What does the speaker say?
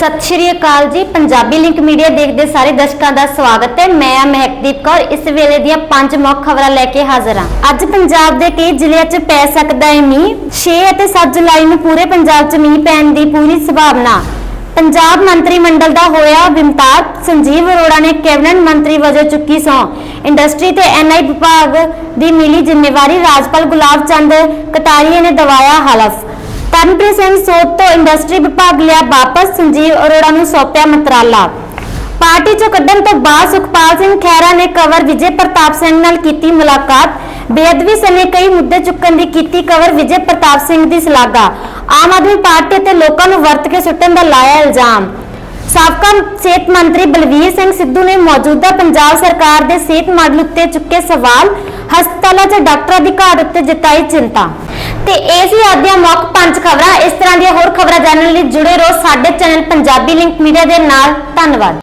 ਸਤਿ ਸ਼੍ਰੀ ਅਕਾਲ ਜੀ। Punjabi link media ਦੇਖਦੇ ਸਾਰੇ ਦਰਸ਼ਕਾਂ ਦਾ ਸਵਾਗਤ ਹੈ। ਮੈਂ ਆ ਮਹਿਕਦੀਪ ਕੌਰ। ਇਸ ਵੇਲੇ ਦੀਆਂ ਪੰਜ ਮੁੱਖ ਖਬਰਾਂ ਲੈ ਕੇ ਹਾਜ਼ਰ ਹਾਂ। ਅੱਜ ਪੰਜਾਬ ਦੇ ਕਈ ਜ਼ਿਲ੍ਹਿਆਂ 'ਚ ਪੈ ਸਕਦਾ ਹੈ ਮੀਂਹ। 6 ਅਤੇ 7 ਜੁਲਾਈ ਨੂੰ ਪੂਰੇ ਪੰਜਾਬ 'ਚ ਮੀਂਹ ਪੈਣ ਦੀ ਪੂਰੀ ਸੰਭਾਵਨਾ। ਪੰਜਾਬ ਮੰਤਰੀ ਮੰਡਲ ਦਾ ਹੋਇਆ ਵਿਮਤਾਰ। ਸੰਜੀਵ ਅਰੋੜਾ ਨੇ ਕੈਬਨਿਟ ਮੰਤਰੀ ਵਜੋਂ ਚੁੱਕੀ ਸਹੁੰ। ਇੰਡਸਟਰੀ ਤੇ ਐਨਆਈ ਵਿਭਾਗ ਦੀ ਮਿਲੀ ਜ਼ਿੰਮੇਵਾਰੀ ਰਾਜਪਾਲ ਗੁਲਾਬ ਚੰਦ ਕਟਾਰੀਆ ਨੇ ਦਵਾਇਆ ਹਲਫ ਤਰਨਪ੍ਰੀਤ ਸਿੰਘ ਸੋਧ ਤੋਂ ਇੰਡਸਟਰੀ ਵਿਭਾਗ ਲਿਆ ਵਾਪਸ, ਸੰਜੀਵ ਅਰੋੜਾ ਨੂੰ ਸੌਂਪਿਆ ਮੰਤਰਾਲਾ। ਪਾਰਟੀ ਚੋਂ ਕੱਢਣ ਤੋਂ ਬਾਅਦ ਸੁਖਪਾਲ ਸਿੰਘ ਖਹਿਰਾ ਨੇ ਕਵਰ ਵਿਜੇ ਪ੍ਰਤਾਪ ਸਿੰਘ ਨਾਲ ਕੀਤੀ ਮੁਲਾਕਾਤ। ਬੇਅਦਬੀ ਸਮੇਂ ਕਈ ਮੁੱਦੇ ਚੁੱਕਣ ਦੀ ਕੀਤੀ ਕਵਰ ਵਿਜੇ ਪ੍ਰਤਾਪ ਸਿੰਘ ਦੀ ਸ਼ਲਾਘਾ ਆਮ ਆਦਮੀ ਪਾਰਟੀ ਤੇ ਲੋਕਾਂ ਨੂੰ ਵਰਤ ਕੇ ਸੁੱਟਣ ਦਾ ਲਾਇਆ ਇਲਜ਼ਾਮ। ਸਾਬਕਾ ਸਿਹਤ ਮੰਤਰੀ ਬਲਵੀਰ ਸਿੰਘ ਸਿੱਧੂ ਨੇ ਮੌਜੂਦਾ ਪੰਜਾਬ ਸਰਕਾਰ ਦੇ ਸਿਹਤ ਮਾਡਲ ਉੱਤੇ ਚੁੱਕੇ ਸਵਾਲ, ਹਸਪਤਾਲਾਂ 'ਚ ਡਾਕਟਰਾਂ ਦੀ ਘਾਟ ਉੱਤੇ ਜਤਾਈ ਚਿੰਤਾ। ਤੇ ਇਹ ਸੀ ਅੱਜ ਦੀਆਂ ਮੁੱਖ ਪੰਜ ਖਬਰਾਂ। ਇਸ ਤਰ੍ਹਾਂ ਦੀਆਂ ਹੋਰ ਖਬਰਾਂ ਜਾਣਨ ਲਈ ਜੁੜੇ ਰਹੋ ਸਾਡੇ ਚੈਨਲ ਪੰਜਾਬੀ ਲਿੰਕ ਮੀਡੀਆ ਦੇ ਨਾਲ। ਧੰਨਵਾਦ।